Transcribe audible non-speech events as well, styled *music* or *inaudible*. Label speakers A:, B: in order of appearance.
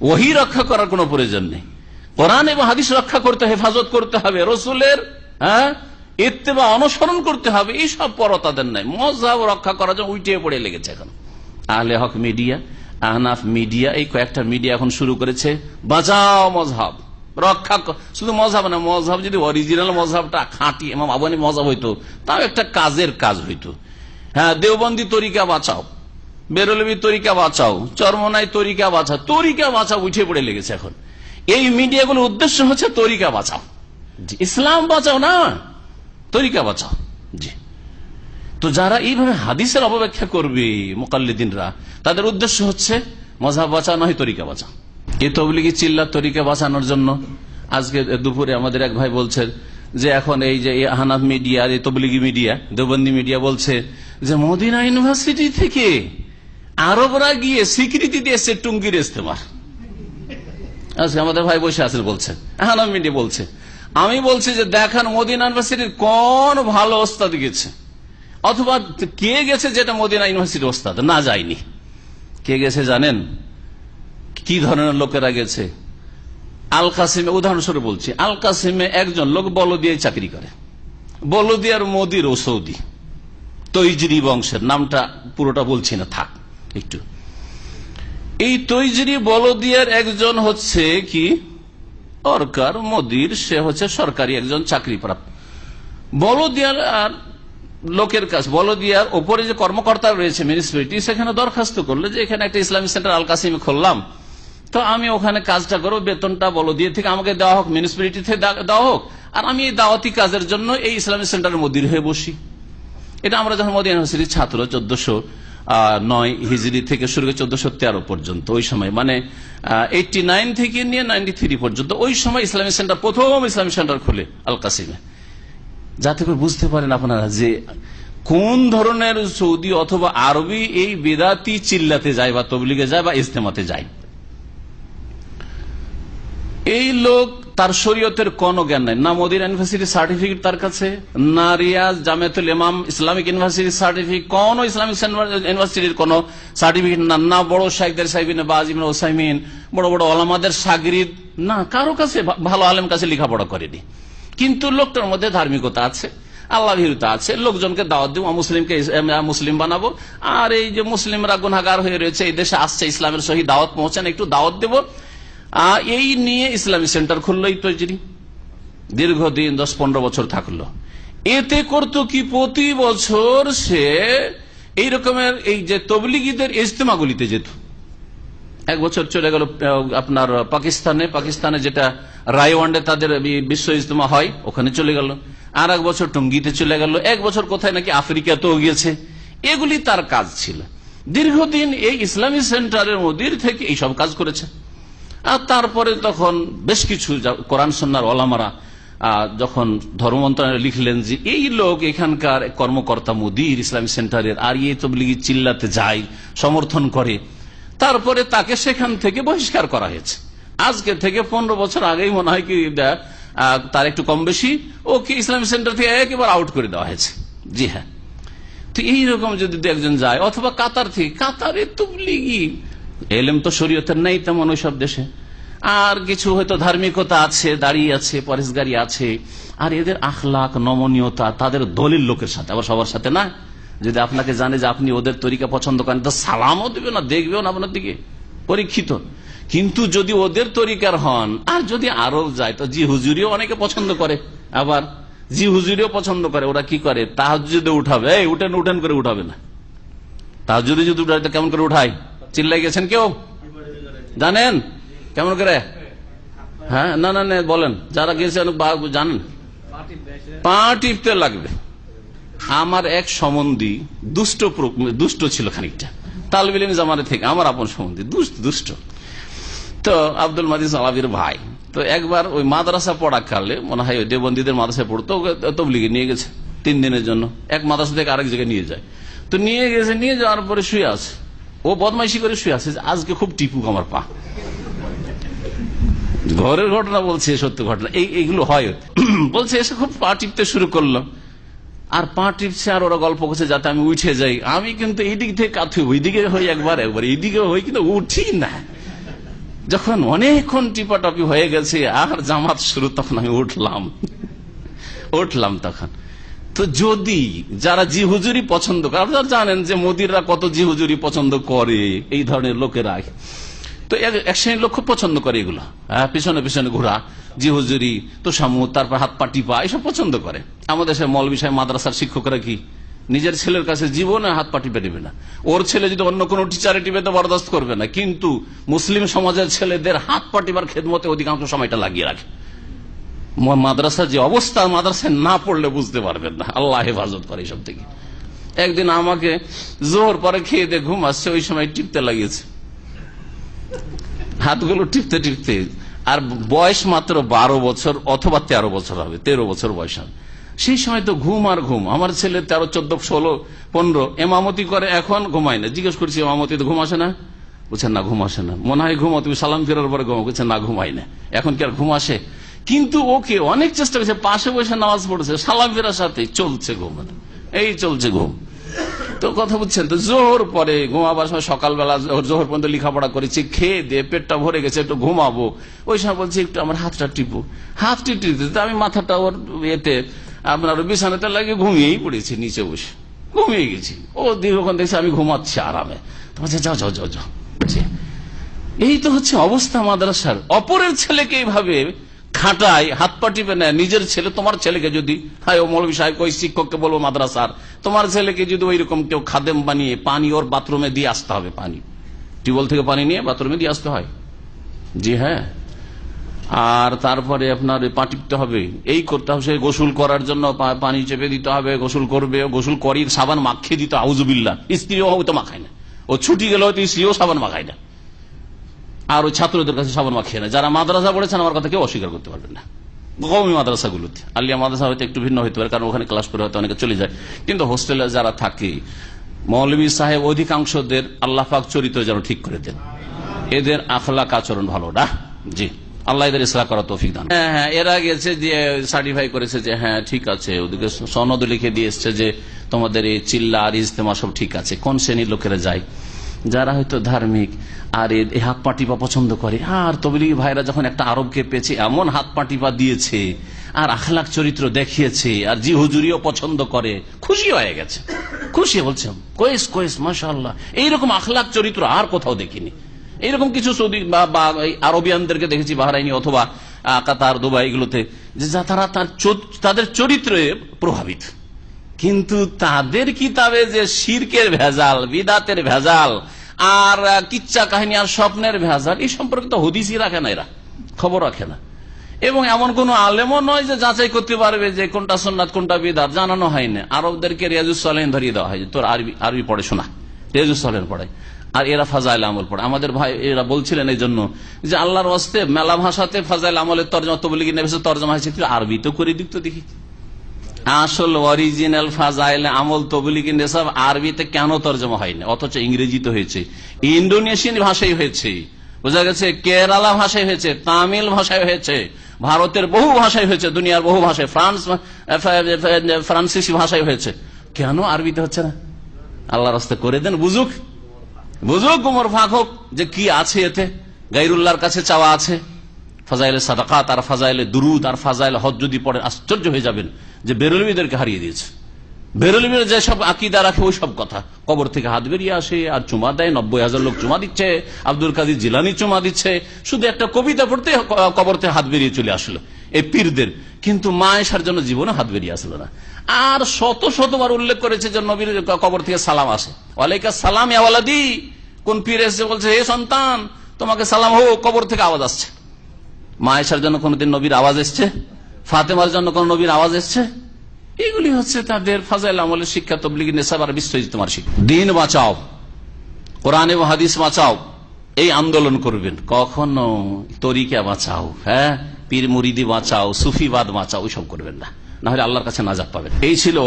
A: ওহি রক্ষা করার কোনো প্রয়োজন নেই। কোরআন এবং হাদিস রক্ষা করতে, হেফাজত করতে হবে, রসুলের হ্যাঁ ইত্তেবা অনুসরণ করতে হবে এইসব পর তাদের নাই। মজাব রক্ষা করার জন্য উল্টে পড়ে লেগেছে এখন। আহলে হক মিডিয়া, আহনাফ মিডিয়া, এই কয়েকটা মিডিয়া এখন শুরু করেছে। বাঁচাও মজহাব। রক্ষা শুধু মজাব না মজাব যদি অরিজিনাল মজাবটা খাঁটি এমাম আবানি মজাব হইতো, তাও একটা কাজের কাজ হইতো। হ্যাঁ দেওবন্দি তরিকা বাঁচাও। বেরলবি, তরিকা বাঁচাও। চরমনাই তরিকা বাঁচাও। তরিকা বাঁচাও, উঠে পড়ে লেগেছে এখন। এই মিডিয়াগুলোর উদ্দেশ্য হচ্ছে তরিকা বাঁচাও। ইসলাম বাঁচাও না, তরিকা বাঁচাও। জি। তো যারা এইভাবে হাদিসের অপব্যাখ্যা করবে, মোকাল্লিদিনরা, তাদের উদ্দেশ্য হচ্ছে মজা বাঁচা নয় তরিকা বাঁচা এ তবলিগি চিল্লা তরিকা বাঁচানোর জন্য? আজকে দুপুরে আমাদের এক ভাই বলছেন যে এখন এই যে এই আহনাফ মিডিয়া, এই তবলিগি মিডিয়া দেবন্দি মিডিয়া বলছে যে মদিনা ইউনিভার্সিটি থেকে আরবরা গিয়ে স্বীকৃতি দিয়েছে টুঙ্গির ইস্তেমার আজকে আমাদের ভাই বসে আছেন বলছে আহনাফ মিডিয়া বলছে। আমি বলছি যে দেখান, মদিনা ইউনিভার্সিটির কোন ভালো ওস্তাদ গেছে। অথবা কে গেছে যেটা মদিনা ইউনিভার্সিটির ওস্তাদ? না যায়নি। কে গেছে জানেন? কি ধরনের লোকেরা গেছে? আল কাসিমে উদাহরণস্বরূপ বলছি আল কাসিমে একজন লোক বলদিয়ায় চাকরি করে। বলদিয়ার মোদির ও সৌদি তৈজরি বংশের, নামটা পুরোটা বলছি না, থাক। একটু। এই তৈজরি বলদিয়ার একজন হচ্ছে কি? অরকার মোদির, সে হচ্ছে সরকারি একজন চাকরি প্রাপ্ত বলদিয়ার আর লোকের কাছে বলদিয়ার ওপরে যে কর্মকর্তা রয়েছে মিনিসিপালিটি সেখানে দরখাস্ত করলে যে এখানে একটা ইসলামিক সেন্টার আল কাসিমে খুললাম। তো আমি ওখানে কাজটা করব, বেতনটা বলো দিয়ে থেকে আমাকে দেওয়া হোক মিউনিসিপালিটি থেকে দেওয়া হোক, আর আমি এই দাওয়াতি কাজের জন্য এই ইসলামিক সেন্টারের মদির হয়ে বসি। এটা আমরা যখন মোদী ইউনিভার্সিটির ছাত্র, চোদ্দশো নয় হিজড়ি থেকে শুরু করে চোদ্দশো তেরো পর্যন্ত ওই সময়। মানে এইটি নাইন থেকে নিয়ে নাইনটি থ্রি পর্যন্ত ওই সময় ইসলামিক সেন্টার, প্রথম ইসলামিক সেন্টার খুলে আল কাসিমে যাতে করে বুঝতে পারেন আপনারা যে কোন ধরনের সৌদি অথবা আরবি এই বেদাতি চিল্লাতে যায় বা তবলিগে যায় বা ইস্তেমাতে যায়। এই লোক তার শরীয়তের কোন জ্ঞান নাই। না মোদির ইউনিভার্সিটির সার্টিফিকেট তার কাছে, না রিয়াজ জামেতুল ইমাম ইসলামিক ইউনিভার্সিটির সার্টিফিকেট কোন ইসলামিক ইউনিভার্সিটির কোন সার্টিফিকেট না। না বড় শাইকদের সাহেবিন বা আজিমিন ওসাইমিন, বড় বড় আলামাদের সাগরিদ, না কারও কাছে, ভালো আলেম কাছে লেখাপড়া করেনি। কিন্তু লোকটার মধ্যে ধার্মিকতা আছে, আল্লাহ ভীরতা আছে, লোকজনকে দাওয়াত দিব, মুসলিমকে মুসলিম বানাবো। আর এই যে মুসলিমরা গুনাগার হয়ে রয়েছে, এই দেশে আসছে, ইসলামের সহি দাওয়াত পৌঁছান, একটু দাওয়াত দেব। এই নিয়ে ইসলামী সেন্টার খুললো এই তৈরি দীর্ঘদিন দশ পনেরো বছর থাকল। এতে করতো কি, প্রতি বছর সে এই রকমের এই যে তবলিগীদের ইজতেমাগুলিতে যেত। এক বছর চলে গেল আপনার পাকিস্তানে পাকিস্তানে যেটা রায়ওয়ান্ডে তাদের বিশ্ব ইজতেমা হয়, ওখানে চলে গেল। আর এক বছর টঙ্গিতে চলে গেল। এক বছর কোথায় নাকি আফ্রিকাতেও গিয়েছে। এগুলি তার কাজ ছিল। দীর্ঘদিন এই ইসলামী সেন্টারের মদির থেকে এইসব কাজ করেছে। আর তারপরে তখন বেশ কিছু কোরআন সন্ন্যার ওলামারা যখন ধর্ম মন্ত্রণালয় লিখলেন যে, এই লোক এখানকার কর্মকর্তা মোদির ইসলামী সেন্টারের আর এই তবলিগি চিল্লাতে যায়, সমর্থন করে। তারপরে তাকে সেখান থেকে বহিষ্কার করা হয়েছে। আজকে থেকে পনেরো বছর আগেই মনে হয় কি তার একটু কম বেশি, ওকে ইসলামী সেন্টার থেকে একেবারে আউট করে দেওয়া হয়েছে। জি হ্যাঁ। তো এইরকম যদি একজন যায়, অথবা কাতার থেকে, কাতারে তুবলিগি এলেম তো শরীয়তের নেই তেমন ওইসব দেশে। আর কিছু হয়তো ধার্মিকতা আছে, দাঁড়িয়ে আছে পরেশগারি আছে। আর এদের আখলাখ নমনীয়তা তাদের দলিল লোকের সাথে, আবার সবার সাথে না? যদি আপনাকে জানে যে আপনি ওদের তরিকা পছন্দ করেন, তো সালামও দেবে না দেখবেও না আপনার দিকে। পরীক্ষিত। কিন্তু যদি ওদের তরিকার হন, আর যদি আরব যায়, তো জি হুজুরিও অনেকে পছন্দ করে। আবার জি হুজুরিও পছন্দ করে, ওরা কি করে? তাহাজুদে উঠাবে। উঠেন উঠেন করে উঠাবে না। তাহাজুদে যদি উঠায়, তো কেমন করে উঠায়? চিল্লাই গেছেন কেউ? জানেন? কেমন করে? হ্যাঁ না না না, বলেন। যারা গেছেন জানেন। পা টিপতে লাগবে। আমার এক সম্বন্ধী দুষ্ট দুষ্ট ছিল খানিকটা। তালবিলিম জামানে থেকে আমার আপন সম্বন্ধী, দুষ্ট তো আব্দুল মাদিস আলাবির ভাই। তো একবার ওই মাদ্রাসা পড়াকালে মনে হয় দেবন্দীদের মাদ্রাসায় পড়তো তবলিগে নিয়ে গেছে তিন দিনের জন্য। এক মাদ্রাসা থেকে আরেক জায়গায় নিয়ে যায়। তো নিয়ে গেছে, নিয়ে যাওয়ার পরে শুয়ে আছে। ও বদমাইশি করে শুয়ে আছে, আজকে খুব টিপুক আমার পা। ঘরের ঘটনা বলছে, সত্য ঘটনা। এই, এইগুলো হয় *clears throat* বলছে, এসে খুব পা টিপতে শুরু করল আর পা টিপছে, আর ওরা গল্প করছে যাতে আমি উঠে যাই। আমি কিন্তু এই দিক থেকে কাথু ওই দিকে হই একবার একবার এইদিকে হই, কিন্তু উঠি না। যখন অনেকক্ষণ টিপাটাপি হয়ে গেছে, আর জামাত শুরু, তখন আমি উঠলাম। উঠলাম তখন। তো যদি যারা জি হুজুরি পছন্দ করে, আপনারা জানেন যে মোদিররা কত জি হুজুরি পছন্দ করে, এই ধরনের লোকেরা। তো এক- শ্রেণির লোক পছন্দ করে এগুলো। হ্যাঁ পিছনে পিছনে ঘোরা জি হুজুরি তো সামু তারপর হাত পা টিপা, এসব পছন্দ করে। আমাদের সে মল বিষয় মাদ্রাসার শিক্ষকরা কি? নিজের ছেলের কাছে জীবনে হাত পা টিপে দিবে না। ওর ছেলে যদি অন্য কোনো টিচারে টিপে, তো বরদাস্ত করবে না। কিন্তু মুসলিম সমাজের ছেলেদের হাত পা টিপার খেদমতে অধিকাংশ সময়টা লাগিয়ে রাখে। মাদ্রাসার যে অবস্থা, মাদ্রাসায় না পড়লে বুঝতে পারবেন না। আল্লাহ হেফাজত করে এইসব থেকে। একদিন আমাকে জোর পরে খেয়ে দিয়ে ঘুম আসছে, ওই সময় টিপতে লাগিয়েছে। হাতগুলো টিপতে টিপতে, আর বয়স মাত্র বারো বছর অথবা তেরো বছর হবে, তেরো বছর বয়স হবে। সেই সময় তো ঘুম আর ঘুম। আমার ছেলে তেরো, চোদ্দ, ষোলো, পনেরো, এমামতি করে এখন ঘুমায় না। জিজ্ঞেস করছি, এমামতি তো ঘুম আসে না? বলছেন না, ঘুম আসে না। মনে হয় ঘুমো তুমি সালাম ফেরার পরে ঘুমো বলছে, না, ঘুমাই না। এখন কি আর ঘুম আসে? কিন্তু ওকে অনেক চেষ্টা করছে, পাশে বসে নামাজ পড়েছে সালাম ফেরার সাথে চলছে ঘুম। এই চলছে ঘুম। তো কথা বুঝছেন তো জোহর পরে ঘুমাবার সময় সকালবেলা জোহর পর্যন্ত লেখাপড়া করেছি, খেয়ে দিয়ে পেটটা ভরে গেছে, একটু ঘুমাবো। ওই সময় বলছি, একটু আমার হাতটা টিপু। হাত টিপতে আমি মাথাটা ওর এতে আপনার বিছানাতে লাগিয়ে ঘুমিয়েই পড়েছি, নিচে বসে। ঘুমিয়ে গেছি। ও দীর্ঘক্ষণ দেখছি আমি ঘুমাচ্ছি আরামে। তো বলছে, যাও যাও যাও যাও। এই তো হচ্ছে অবস্থা মাদ্রাসার। অপরের ছেলেকে এইভাবে খাটায়, হাত পা টিপে নেয়, নিজের ছেলে, তোমার ছেলেকে যদি হাই ও মৌলবী সাহেব ওই শিক্ষককে বলব মাদ্রাসার? তোমার ছেলেকে যদি ওই রকম কেউ খাদেম বানিয়ে, পানি ওর বাথরুমে দিয়ে আসতে হবে, পানি। টিউবওয়েল থেকে পানি নিয়ে বাথরুমে দিয়ে আসতে হয়। জি হ্যাঁ। আর তারপরে আপনার পা টিপতে হবে, এই করতে হবে, সে গোসল করার জন্য পানি চেপে দিতে হবে, গোসল করবে গোসল করি সাবান মাখিয়ে দিতে আউজুবিল্লা স্ত্রীও হয়তো মাখায় না। ও ছুটি গেলে হয়তো স্ত্রীও সাবান মাখায় না। আর ওই ছাত্রদের কাছে সাবান মাখিয়ে না যারা মাদ্রাসা পড়েছেন, আমার কথা কেউ অস্বীকার করতে পারবেন না। কমই মাদ্রাসাগুলোতে। আলিয়া মাদ্রাসা হয়তো একটু ভিন্ন হতে পারে, কারণ ওখানে ক্লাস করে হয়তো অনেকে চলে যায়। কিন্তু হোস্টেলে যারা থাকে, মৌলবী সাহেব অধিকাংশদের আল্লাহ পাক চরিত্র যেন ঠিক করে দেন। এদের আখলাক আচরণ ভালো না। জি। আল্লাহ এদের ইসলাম করা তৌফিক দান হ্যাঁ হ্যাঁ এরা গেছে যে সার্টিফাই করেছে যে হ্যাঁ ঠিক আছে। ওদিকে সনদ লিখে দিয়ে এসছে যে, তোমাদের এই চিল্লা আর ইজতেমা সব ঠিক আছে। কোন শ্রেণির লোকেরা যায়? যারা হয়তো ধার্মিক, আর এই হাত পাটিপা পছন্দ করে। আর তবলিগি ভাইরা যখন একটা আরবকে পেয়েছে, এমন হাত পাটিপা দিয়েছে, আর আখলাক চরিত্র দেখিয়েছে, আর জি হুজুরিও পছন্দ করে, খুশি হয়ে গেছে। খুশি বলছে, কোয়েস কোয়েস মাশাল্লাহ এইরকম আখলাক চরিত্র আর কোথাও দেখিনি। এইরকম কিছু সৌদি বা আরবিয়ানদেরকে দেখেছি, বাহরাইনি অথবা কাতার, দুবাই এগুলোতে, যে তারা তার তাদের চরিত্রে প্রভাবিত। কিন্তু তাদের কিতাবে যে শিরকের ভেজাল, বিদাতের ভেজাল, আর কিচ্ছা কাহিনী আর স্বপ্নের ভেজাল, এই সম্পর্কে তো হদিসই রাখে না এরা, খবর রাখে না। এবং এমন কোন আলেমও নয় যে যাচাই করতে পারবে যে কোনটা সন্ন্যাত কোনটা বিদাত, জানানো হয় না আরবদেরকে রিয়াজুস সালেন ধরিয়ে দেওয়া হয়, তোর আরবি আরবি পড়ে শোনা। রিয়াজুস সালেন পড়ায় আর এরা ফাজাইল আমল পড়ে। আমাদের ভাই এরা বলছিলেন এই জন্য যে আল্লাহর ওয়াস্তে মেলা ভাষাতে ফাজাইল আমলের তর্জমা, তবলিগি নেবেছে তর্জমা হয়েছে, তুই আরবি তো করে দিক তো দেখি। আসল অরিজিনাল ফাজাইল, আমল, তবলিগি নেশাব আরবিতে কেন তর্জমা হয়নি? অথচ ইংরেজিতে হয়েছে। ইন্দোনেশিয়ান ভাষায় হয়েছে। বোঝা গেছে, কেরালা ভাষায় হয়েছে, তামিল ভাষায় হয়েছে, ভারতের বহু ভাষায় হয়েছে, দুনিয়ার বহু ভাষায়, ফ্রান্স ফ্রান্সিসি ভাষায় হয়েছে। কেন আরবিতে হচ্ছে না? আল্লাহ রাস্তা করে দেন, বুঝুক। বুঝুক, উমর ফাঁক হোক যে কি আছে এতে? গাইরুল্লাহর কাছে চাওয়া আছে। ফাজাইলে সাদাকাত, আর ফাজাইলে দুরুদ, আর ফাজাইলে হজ যদি পড়ে আশ্চর্য হয়ে যাবেন যে বেরলবিদেরকে হারিয়ে দিয়েছে। বেরলবির যে সব আকিদা রাখে, ওই সব কথা। কবর থেকে হাত বেরিয়ে আসে, আর চুমা দেয়, নব্বই হাজার লোক চুমা দিচ্ছে, আব্দুল কাদির জিলানি চুমা দিচ্ছে। শুধু একটা কবিতা পড়তে কবর থেকে হাত বেরিয়ে চলে আসলো, এই পীরদের। কিন্তু মা এসার জন্য জীবনে হাত বেরিয়ে আসলো না। আর শত শতবার উল্লেখ করেছে যে নবীর কবর থেকে সালাম আসে। ওয়ালাইকা সালাম ইয়াওয়ালাদি কোন পীর এসে বলছে হে সন্তান, তোমাকে সালাম হোক, কবর থেকে আওয়াজ আসছে। মায়েশার জন্য কোনদিন নবীর আওয়াজ এসছে? ফাতেমার জন্য কোন নবীর আওয়াজ এসছে? এগুলি হচ্ছে তাদের ফাজাইল আমলের শিক্ষা, তবলিগি, নেশাব আর বিশ্বজিৎ তোমার শিক্ষা। দিন বাঁচাও। কোরআন হাদিস বাঁচাও। এই আন্দোলন করবেন। কখনো তরিকা বাঁচাও হ্যাঁ? পীর মুরিদি বাঁচাও, সুফিবাদ বাঁচাও, ওইসব করবেন না। না হলে আল্লাহর কাছে নাজাত পাবেন। এই ছিল